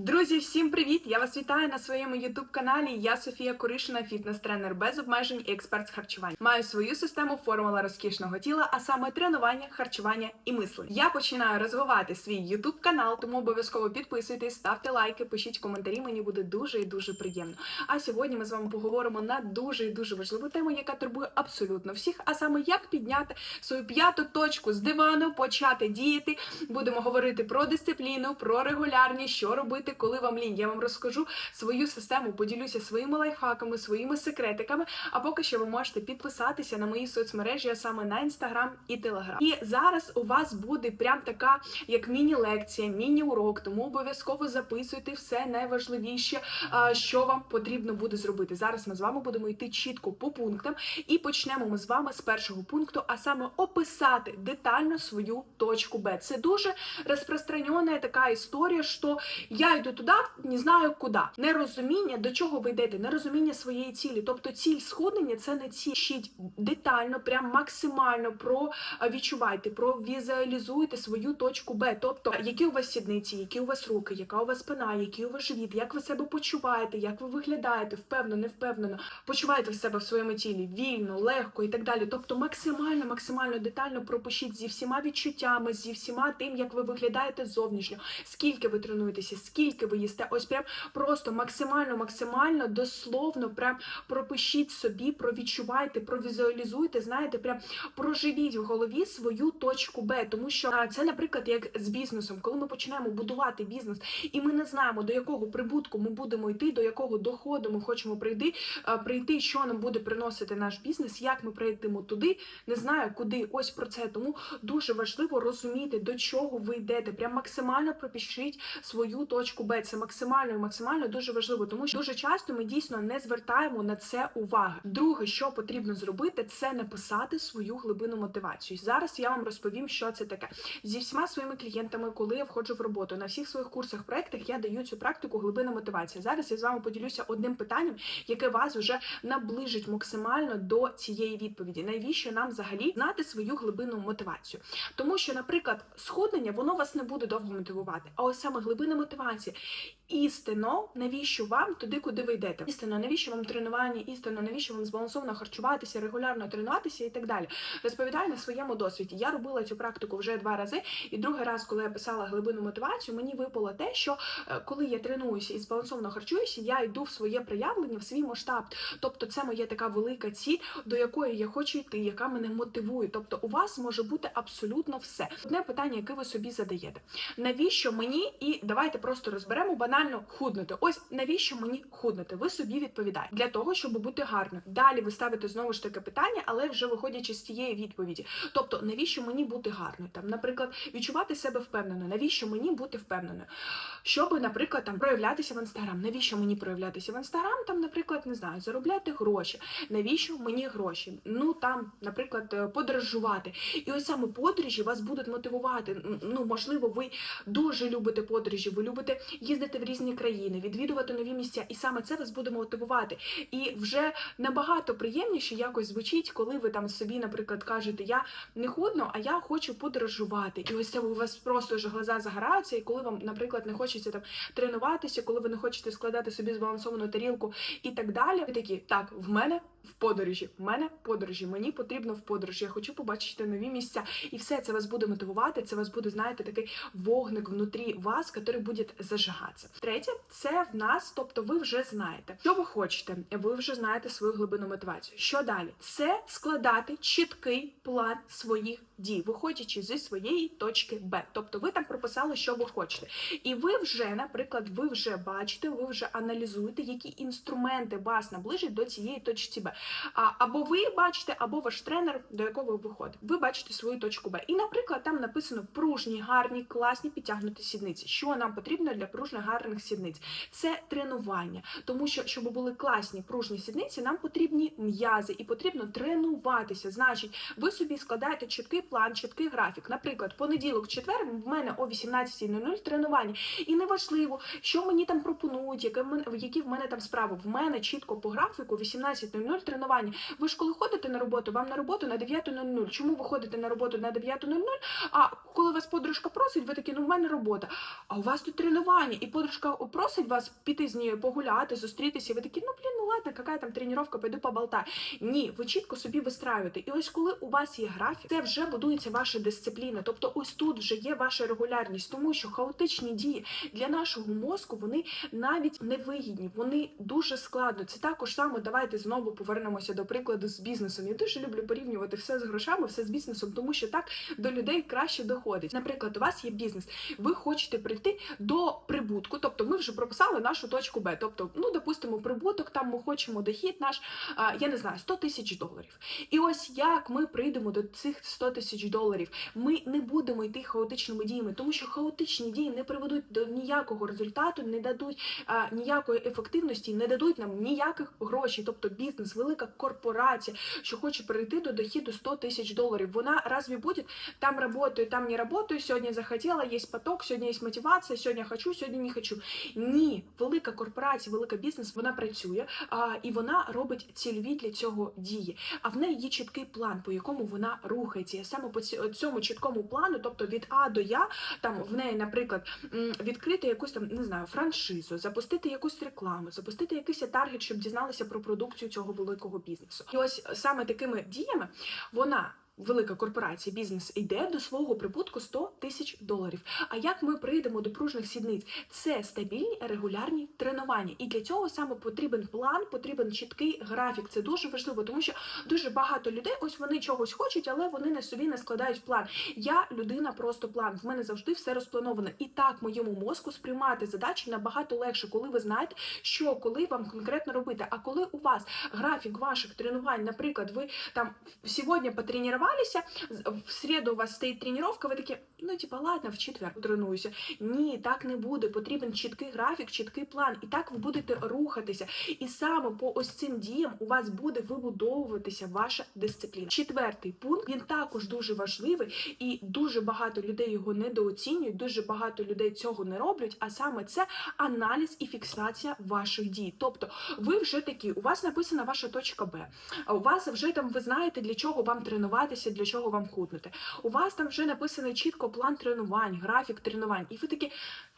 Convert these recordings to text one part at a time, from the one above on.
Друзі, всім привіт! Я вас вітаю на своєму youtube каналі. Я Софія Куришина, фітнес-тренер без обмежень і експерт з харчування. Маю свою систему формула розкішного тіла, а саме тренування, харчування і мислення. Я починаю розвивати свій youtube канал, тому обов'язково підписуйтесь, ставте лайки, пишіть коментарі. Мені буде дуже і дуже приємно. А сьогодні ми з вами поговоримо на дуже і дуже важливу тему, яка турбує абсолютно всіх. А саме як підняти свою п'яту точку з дивану, почати діяти. Будемо говорити про дисципліну, про регулярність, що робити, коли вам лінь. Я вам розкажу свою систему, поділюся своїми лайфхаками, своїми секретиками. А поки що ви можете підписатися на мої соцмережі, а саме на інстаграм і телеграм. І зараз у вас буде прям така як міні-лекція, міні-урок. Тому обов'язково записуйте все найважливіше, що вам потрібно буде зробити. Зараз ми з вами будемо йти чітко по пунктам, і почнемо ми з вами з першого пункту, а саме описати детально свою точку Б. Це дуже розпространена така історія, що я йду туди, не знаю куди. Нерозуміння, до чого ви йдете, нерозуміння своєї цілі. Тобто ціль схуднення це не ціль. Вчіть детально, прям максимально про а, відчувайте, про візуалізуйте свою точку Б. Тобто, які у вас сідниці, які у вас руки, яка у вас спина, який у вас живіт, як ви себе почуваєте, як ви виглядаєте, впевнено, не впевнено, почуваєте в себе в своєму тілі вільно, легко і так далі. Тобто, максимально, максимально детально пропишіть зі всіма відчуттями, зі всіма тим, як ви виглядаєте зовнішньо, скільки ви тренуєтеся, скільки ви їсте. Ось прям просто максимально, максимально дословно, прям пропишіть собі, провідчувайте, провізуалізуйте, знаєте, прям проживіть в голові свою точку Б, тому що це, наприклад, як з бізнесом, коли ми починаємо будувати бізнес, і ми не знаємо до якого прибутку ми будемо йти, до якого доходу ми хочемо прийти, прийти, що нам буде приносити наш бізнес, як ми прийдемо туди, не знаю куди. Ось про це. Тому дуже важливо розуміти, до чого ви йдете. Прям максимально пропишіть свою точку Б. Це максимально і максимально дуже важливо, тому що дуже часто ми дійсно не звертаємо на це уваги. Друге, що потрібно зробити, це написати свою глибину мотивацію. Зараз я вам розповім, що це таке. Зі всіма своїми клієнтами, коли я входжу в роботу на всіх своїх курсах, проектах я даю цю практику глибина мотивації. Зараз я з вами поділюся одним питанням, яке вас вже наближить максимально до цієї відповіді. Навіщо нам взагалі знати свою глибину мотивацію? Тому що, наприклад, схуднення воно вас не буде довго мотивувати, а ось саме глибина мотивації. Істинно, навіщо вам туди, куди ви йдете? Істинно, навіщо вам тренування? Істинно, навіщо вам збалансовано харчуватися, регулярно тренуватися і так далі. Розповідаю на своєму досвіді. Я робила цю практику вже два рази, і другий раз, коли я писала глибину мотивацію, мені випало те, що е, коли я тренуюся і збалансовано харчуюся, я йду в своє проявлення, в свій масштаб. Тобто, це моя така велика ціль, до якої я хочу йти, яка мене мотивує. Тобто, у вас може бути абсолютно все. Одне питання, яке ви собі задаєте: навіщо мені? І давайте просто розберемо банально худнути. Ось навіщо мені худнути? Ви собі відповідаєте для того, щоб бути гарним. Далі ви ставите знову ж таке питання, але вже виходячи з цієї відповіді. Тобто, навіщо мені бути гарною? Там, наприклад, відчувати себе впевнено. Навіщо мені бути впевненою? Щоб, наприклад, там проявлятися в інстаграм. Навіщо мені проявлятися в інстаграм? Там, наприклад, не знаю, заробляти гроші. Навіщо мені гроші? Ну там, наприклад, е, подорожувати. І ось саме подорожі вас будуть мотивувати. Ну, можливо, ви дуже любите подорожі, ви любите їздити в різні країни, відвідувати нові місця, і саме це вас буде мотивувати. І вже набагато приємніше якось звучить, коли ви там собі, наприклад, кажете, я не худну, а я хочу подорожувати. І ось це у вас просто вже глаза загораються, і коли вам, наприклад, не хочеться там тренуватися, коли ви не хочете складати собі збалансовану тарілку і так далі. Ви такі, так, в мене в подорожі, в мене подорожі, мені потрібно в подорожі. Я хочу побачити нові місця, і все це вас буде мотивувати. Це вас буде, знаєте, такий вогник внутрі вас, який буде зажигатися. Третє, це в нас, тобто ви вже знаєте, що ви хочете, ви вже знаєте свою глибину мотивацію. Що далі? Це складати чіткий план своїх дій, виходячи зі своєї точки Б. Тобто ви там прописали, що ви хочете. І ви вже, наприклад, ви вже бачите, ви вже аналізуєте, які інструменти вас наближать до цієї точки Б. Або ви бачите, або ваш тренер, до якого ви виходите. Ви бачите свою точку Б. І, наприклад, там написано пружні, гарні, класні підтягнуті сідниці. Що нам потрібно для пружних гарних сідниць? Це тренування. Тому що, щоб були класні пружні сідниці, нам потрібні м'язи і потрібно тренуватися. Значить, ви собі складаєте чіткий план, чіткий графік. Наприклад, понеділок, четвер в мене о 18.00 тренування. І неважливо, що мені там пропонують, які в мене там справи. В мене чітко по графіку 18.00 тренування. Ви ж коли ходите на роботу, вам на роботу на 9.00. Чому ви ходите на роботу на 9.00? А коли вас подружка просить, ви такі, ну в мене робота. А у вас тут тренування, і подружка просить вас піти з нею погуляти, зустрітися, ви такі, ну блін, ладно, яка там тренування, пойду поболтаю. Ні, ви чітко собі вистраюєте. І ось коли у вас є графік, це вже будується ваша дисципліна. Тобто, ось тут вже є ваша регулярність, тому що хаотичні дії для нашого мозку вони навіть не вигідні, вони дуже складно. Це також саме. Давайте знову повернемося до прикладу з бізнесом. Я дуже люблю порівнювати все з грошами, все з бізнесом, тому що так до людей краще доходить. Наприклад, у вас є бізнес, ви хочете прийти до прибутку, тобто ми вже прописали нашу точку Б. Тобто, ну допустимо, прибуток, там хочемо дохід наш, я не знаю, 100 тисяч доларів. І ось як ми прийдемо до цих 100 тисяч доларів, ми не будемо йти хаотичними діями, тому що хаотичні дії не приведуть до ніякого результату, не дадуть ніякої ефективності, не дадуть нам ніяких грошей. Тобто бізнес, велика корпорація, що хоче прийти до дохіду 100 тисяч доларів. Вона разве буде там работаю, там не работаю, сьогодні захотіла, є поток, сьогодні є мотивація, сьогодні хочу, сьогодні не хочу. Ні, велика корпорація, велика бізнес, вона працює і вона робить цільові для цього дії. А в неї є чіткий план, по якому вона рухається. І саме по цьому чіткому плану, тобто від А до Я, там в неї, наприклад, відкрити якусь там не знаю, франшизу, запустити якусь рекламу, запустити якийсь таргет, щоб дізналися про продукцію цього великого бізнесу. І ось саме такими діями вона. Велика корпорація, бізнес йде до свого прибутку 100 тисяч доларів. А як ми прийдемо до пружних сідниць? Це стабільні регулярні тренування. І для цього саме потрібен план, потрібен чіткий графік. Це дуже важливо, тому що дуже багато людей, ось вони чогось хочуть, але вони на собі не складають план. Я людина просто план. В мене завжди все розплановано. І так моєму мозку сприймати задачі набагато легше, коли ви знаєте, що коли вам конкретно робити. А коли у вас графік ваших тренувань, наприклад, ви там сьогодні потренувалися, в середу у вас стоїть тренування, ви такі, ну типа, ладно, в четвер тренуюся. Ні, так не буде. Потрібен чіткий графік, чіткий план. І так ви будете рухатися. І саме по ось цим діям у вас буде вибудовуватися ваша дисципліна. Четвертий пункт він також дуже важливий, і дуже багато людей його недооцінюють. Дуже багато людей цього не роблять. А саме це аналіз і фіксація ваших дій. Тобто, ви вже такі, у вас написана ваша точка Б. У вас вже там ви знаєте, для чого вам тренуватися, для чого вам худнути. У вас там вже написаний чітко план тренувань, графік тренувань, і ви такі.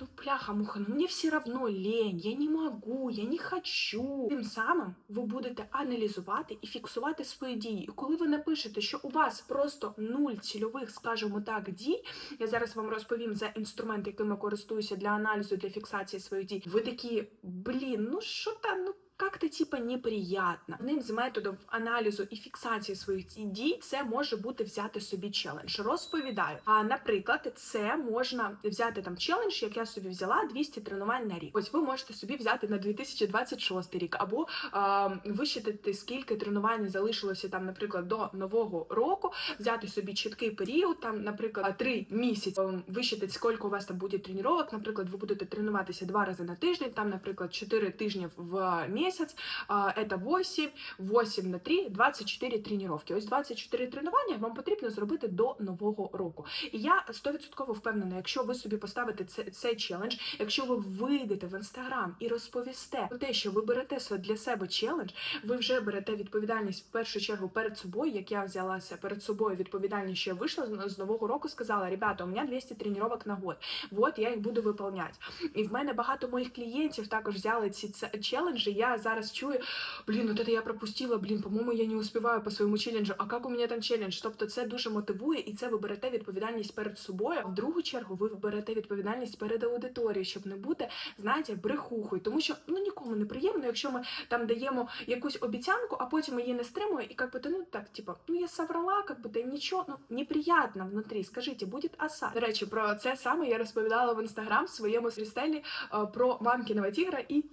Ну, пляха, муха, ну мне все равно лень, я не могу, я не хочу. Тим самим ви будете аналізувати і фіксувати свої дії. І коли ви напишете, що у вас просто нуль цільових, скажімо так, дій, я зараз вам розповім за інструмент, яким я користуюся для аналізу, для фіксації своїх дій. Ви такі, блін, ну що там, ну как-то типа неприятно. Одним з методів аналізу і фіксації своїх дій це може бути взяти собі челендж. Розповідаю. А наприклад, це можна взяти там челендж, як я собі взяла 200 тренувань на рік. Ось ви можете собі взяти на 2026 рік, або а, вищитати, скільки тренувань залишилося там, наприклад, до нового року, взяти собі чіткий період, там, наприклад, 3 місяці, ем, вищитати, скільки у вас там буде тренувань. Наприклад, ви будете тренуватися два рази на тиждень, там, наприклад, 4 тижні в місяць, а, це 8, 8 на 3, 24 тренування. Ось 24 тренування вам потрібно зробити до нового року. І я 100% впевнена, якщо ви собі поставите цей челендж, якщо ви вийдете в інстаграм і розповісте про те, що ви берете для себе челендж, ви вже берете відповідальність в першу чергу перед собою, як я взялася перед собою відповідальність, що я вийшла з- нового року, сказала: ребята, у мене 200 тренувань на год. Вот я їх буду виповняти. І в мене багато моїх клієнтів також взяли ці челенджі. Я зараз чую, блін, от це я пропустила, блін, по-моєму, я не успіваю по своєму челенджу. А як у мене там челендж? Тобто це дуже мотивує, і це ви берете відповідальність перед собою. В другу чергу ви берете відповідальність перед аудиторією, щоб не бути, знаєте, брехухою. Тому що ну нікому не приємно, якщо ми там даємо якусь обіцянку, а потім її не стримуємо, і як би то, ну так, типа, ну я соврала, як би то нічого, ну неприятно внутрі. Скажіть, буде осад. До речі, про це саме я розповідала в інстаграм своєму стрістелі е, про мамкіного тігра і.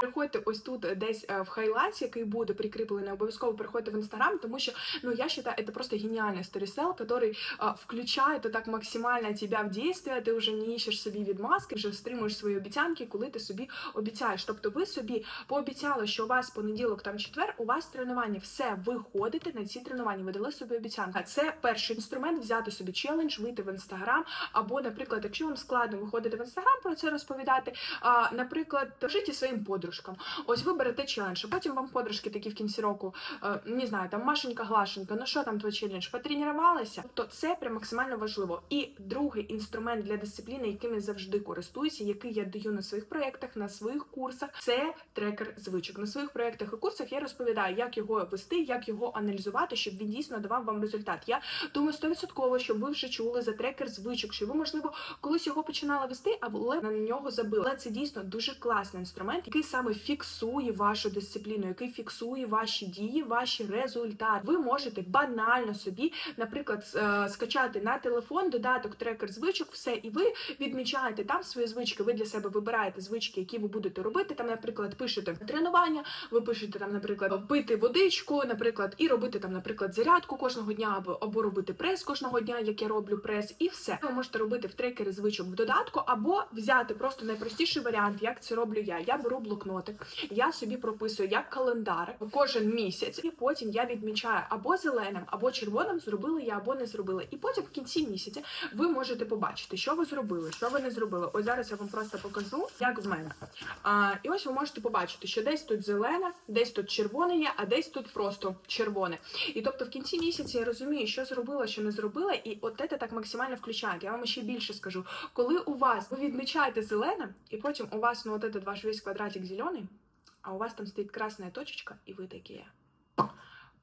Приходьте ось тут е, десь е, в хайлайті, який буде прикріплений, обов'язково приходьте в інстаграм, тому що ну я считаю, это просто гениальный сторісел, который а, включає то так максимально тебя в дійство, ти вже не іщеш собі відмазки, вже стримуєш свої обіцянки, коли ти собі обіцяєш. Тобто ви собі пообіцяли, що у вас понеділок, там четвер, у вас тренування, все, ви ходите на ці тренування, ви дали собі обіцянку. А це перший інструмент взяти собі челендж, вийти в інстаграм, або, наприклад, якщо вам складно виходити в інстаграм про це розповідати, а, наприклад, кажіть своїм подружкам, подружкам. Ось ви берете челендж, а потім вам подружки такі в кінці року, е, не знаю, там Машенька Глашенька, ну що там твій челендж, потренувалися? Тобто це прям максимально важливо. І другий інструмент для дисципліни, яким я завжди користуюся, який я даю на своїх проєктах, на своїх курсах, це трекер звичок. На своїх проєктах і курсах я розповідаю, як його вести, як його аналізувати, щоб він дійсно давав вам результат. Я думаю, 100%, щоб ви вже чули за трекер звичок, що ви, можливо, колись його починали вести, але на нього забили. Але це дійсно дуже класний інструмент, який саме фіксує вашу дисципліну, який фіксує ваші дії, ваші результати. Ви можете банально собі, наприклад, е, скачати на телефон додаток трекер звичок, все, і ви відмічаєте там свої звички. Ви для себе вибираєте звички, які ви будете робити. Там, наприклад, пишете тренування, ви пишете там, наприклад, пити водичку, наприклад, і робити там, наприклад, зарядку кожного дня, або, або робити прес кожного дня, як я роблю прес, і все. Ви можете робити в трекері звичок в додатку, або взяти просто найпростіший варіант, як це роблю я. Я беру блокнотик, я собі прописую як календар кожен місяць, і потім я відмічаю або зеленим, або червоним, зробили я або не зробили. І потім в кінці місяця ви можете побачити, що ви зробили, що ви не зробили. Ось зараз я вам просто покажу, як в мене. А, і ось ви можете побачити, що десь тут зелене, десь тут червоне є, а десь тут просто червоне. І тобто в кінці місяця я розумію, що зробила, що не зробила, і от це так максимально включає. Я вам ще більше скажу. Коли у вас ви відмічаєте зелене, і потім у вас ну от этот ваш весь квадратик зелений, а у вас там стоит красная точечка, и вы такі.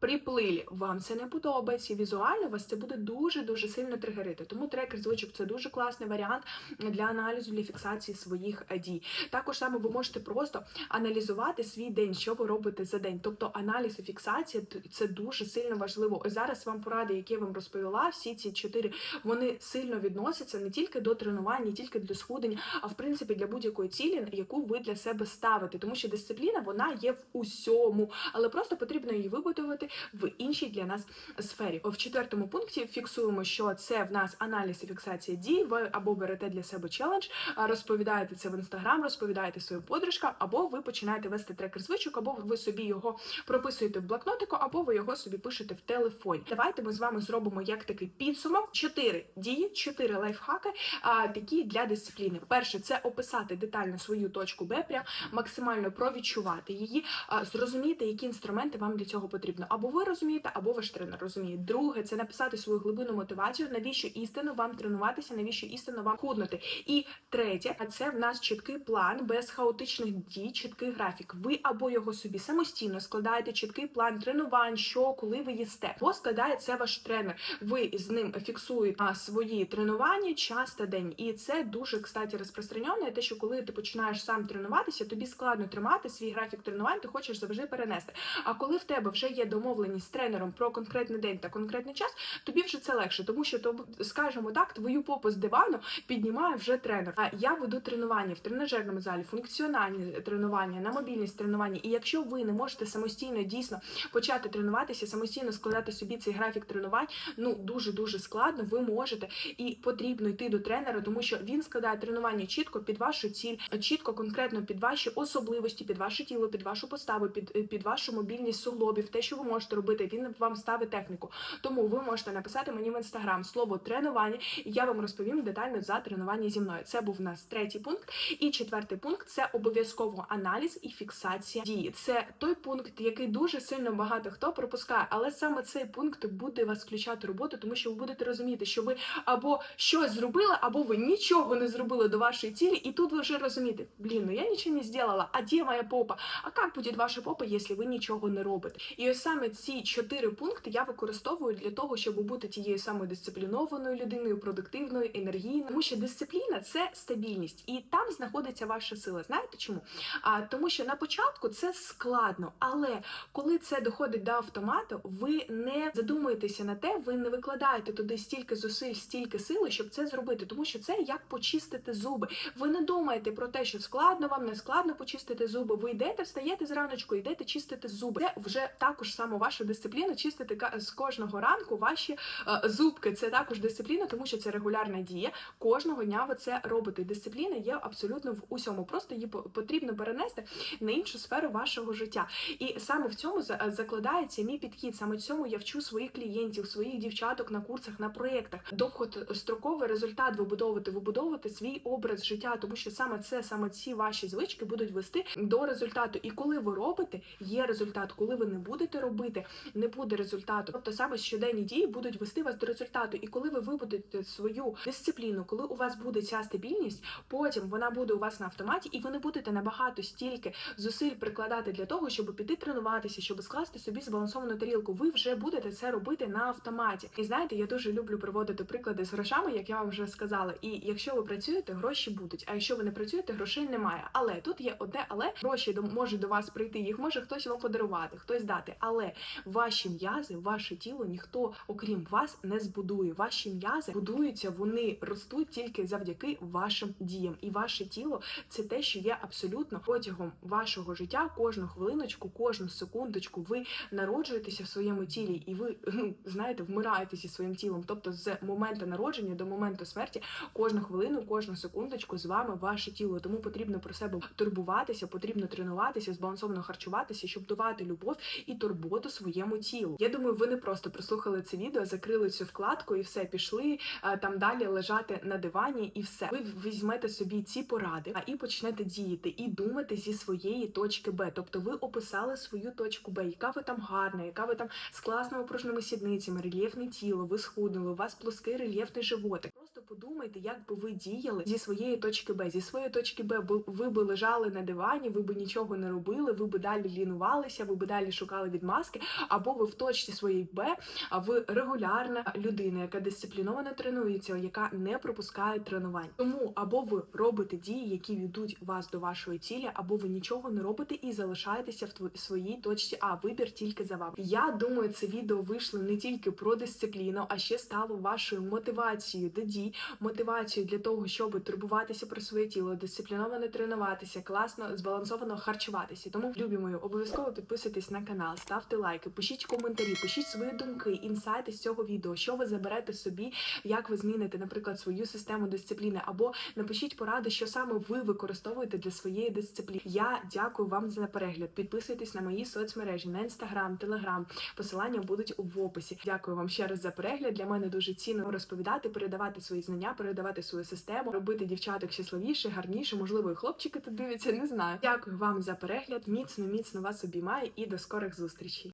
Приплилі, вам це не подобається. Візуально вас це буде дуже дуже сильно тригерити. Тому трекер звичок це дуже класний варіант для аналізу для фіксації своїх е, дій. Також саме ви можете просто аналізувати свій день, що ви робите за день. Тобто аналіз і фіксація це дуже сильно важливо. Ось зараз вам поради, які я вам розповіла, всі ці чотири вони сильно відносяться не тільки до тренувань, не тільки для схудення, а в принципі для будь-якої цілі, яку ви для себе ставите. Тому що дисципліна вона є в усьому, але просто потрібно її вибудувати в іншій для нас сфері. В четвертому пункті фіксуємо, що це в нас аналіз і фіксація дій. Ви або берете для себе челендж, розповідаєте це в інстаграм, розповідаєте своїм подружкам, або ви починаєте вести трекер звичок, або ви собі його прописуєте в блокнотику, або ви його собі пишете в телефоні. Давайте ми з вами зробимо як такий підсумок: чотири дії, чотири лайфхаки, а, такі для дисципліни. Перше, це описати детально свою точку Б, прям максимально провідчувати її, зрозуміти, які інструменти вам для цього потрібно. Або ви розумієте, або ваш тренер розуміє. Друге, це написати свою глибинну мотивацію, навіщо істинно вам тренуватися, навіщо істинно вам худнути. І третє, а це в нас чіткий план без хаотичних дій, чіткий графік. Ви або його собі самостійно складаєте чіткий план тренувань, що коли ви їсте, або складає це ваш тренер. Ви з ним фіксуєте свої тренування час та день. І це дуже кстати розпространено, те, що коли ти починаєш сам тренуватися, тобі складно тримати свій графік тренувань, ти хочеш завжди перенести. А коли в тебе вже є домовленість з тренером про конкретний день та конкретний час, тобі вже це легше, тому що то, скажімо так, твою попу з дивану піднімає вже тренер. А я веду тренування в тренажерному залі, функціональні тренування, на мобільність тренування. І якщо ви не можете самостійно дійсно почати тренуватися, самостійно складати собі цей графік тренувань, ну дуже дуже складно. Ви можете і потрібно йти до тренера, тому що він складає тренування чітко під вашу ціль, чітко конкретно під ваші особливості, під ваше тіло, під вашу поставу, під, під вашу мобільність суглобів, те, що ви можете робити. Він вам ставить техніку. Тому ви можете написати мені в інстаграм слово тренування, і я вам розповім детально за тренування зі мною. Це був у нас третій пункт. І четвертий пункт це обов'язково аналіз і фіксація дії. Це той пункт, який дуже сильно багато хто пропускає, але саме цей пункт буде вас включати роботу, тому що ви будете розуміти, що ви або щось зробили, або ви нічого не зробили до вашої цілі, і тут ви вже розумієте, блін, ну я нічого не зробила, а де моя попа? А як буде ваша попа, якщо ви нічого не робите? І ось саме ці чотири пункти я використовую для того, щоб бути тією самою дисциплінованою людиною, продуктивною, енергійною. Тому що дисципліна це стабільність, і там знаходиться ваша сила. Знаєте чому? А тому, що на початку це складно, але коли це доходить до автомату, ви не задумуєтеся на те, ви не викладаєте туди стільки зусиль, стільки сили, щоб це зробити, тому що це як почистити зуби. Ви не думаєте про те, що складно вам, не складно почистити зуби. Ви йдете, встаєте зраночку, йдете чистити зуби. Це вже також само само вашу дисципліну, чистити з кожного ранку ваші е, зубки. Це також дисципліна, тому що це регулярна дія. Кожного дня ви це робите. Дисципліна є абсолютно в усьому. Просто її потрібно перенести на іншу сферу вашого життя. І саме в цьому закладається мій підхід. Саме в цьому я вчу своїх клієнтів, своїх дівчаток на курсах, на проєктах. Довгостроковий результат вибудовувати, вибудовувати свій образ життя, тому що саме це, саме ці ваші звички будуть вести до результату. І коли ви робите, є результат. Коли ви не будете робити, не буде результату. Тобто саме щоденні дії будуть вести вас до результату. І коли ви вибудете свою дисципліну, коли у вас буде ця стабільність, потім вона буде у вас на автоматі, і ви не будете набагато стільки зусиль прикладати для того, щоб піти тренуватися, щоб скласти собі збалансовану тарілку. Ви вже будете це робити на автоматі. І знаєте, я дуже люблю приводити приклади з грошами, як я вам вже сказала. І якщо ви працюєте, гроші будуть. А якщо ви не працюєте, грошей немає. Але тут є одне, але гроші до можуть до вас прийти. Їх може хтось вам подарувати, хтось дати. Але ваші м'язи, ваше тіло ніхто, окрім вас, не збудує. Ваші м'язи будуються, вони ростуть тільки завдяки вашим діям. І ваше тіло це те, що є абсолютно протягом вашого життя, кожну хвилиночку, кожну секундочку. Ви народжуєтеся в своєму тілі, і ви ну знаєте, вмираєте зі своїм тілом. Тобто, з моменту народження до моменту смерті, кожну хвилину, кожну секундочку з вами ваше тіло. Тому потрібно про себе турбуватися, потрібно тренуватися, збалансовано харчуватися, щоб давати любов і турботу своєму тілу. Я думаю, ви не просто прослухали це відео, закрили цю вкладку і все пішли е, там далі лежати на дивані, і все. Ви візьмете собі ці поради, а і почнете діяти і думати зі своєї точки Б. Тобто ви описали свою точку Б, яка ви там гарна, яка ви там з класними пружними сідницями, рельєфне тіло, ви схуднули, у вас плоский рельєфний животик. Просто подумайте, як би ви діяли зі своєї точки Б. Зі своєї точки Б ви, би лежали на дивані, ви би нічого не робили, ви би далі лінувалися, ви би далі шукали відмазки, або ви в точці своєї Б, а ви регулярна людина, яка дисципліновано тренується, яка не пропускає тренувань. Тому або ви робите дії, які ведуть вас до вашої цілі, або ви нічого не робите і залишаєтеся в тво- своїй точці. А вибір тільки за вами. Я думаю, це відео вийшло не тільки про дисципліну, а ще стало вашою мотивацією до дій, мотивацією для того, щоб турбуватися про своє тіло, дисципліновано тренуватися, класно збалансовано харчуватися. Тому любі мої, обов'язково підписуйтесь на канал, ставте лайки, пишіть коментарі, пишіть свої думки, інсайти з цього відео, що ви заберете собі, як ви зміните, наприклад, свою систему дисципліни, або напишіть поради, що саме ви використовуєте для своєї дисципліни. Я дякую вам за перегляд. Підписуйтесь на мої соцмережі на інстаграм, телеграм. Посилання будуть в описі. Дякую вам ще раз за перегляд. Для мене дуже цінно розповідати, передавати свої знання, передавати свою систему, робити дівчаток щасливіше, гарніше. Можливо, і хлопчики тут дивляться. Не знаю. Дякую вам за перегляд. Міцно, міцно вас обіймаю і до скорих зустрічей.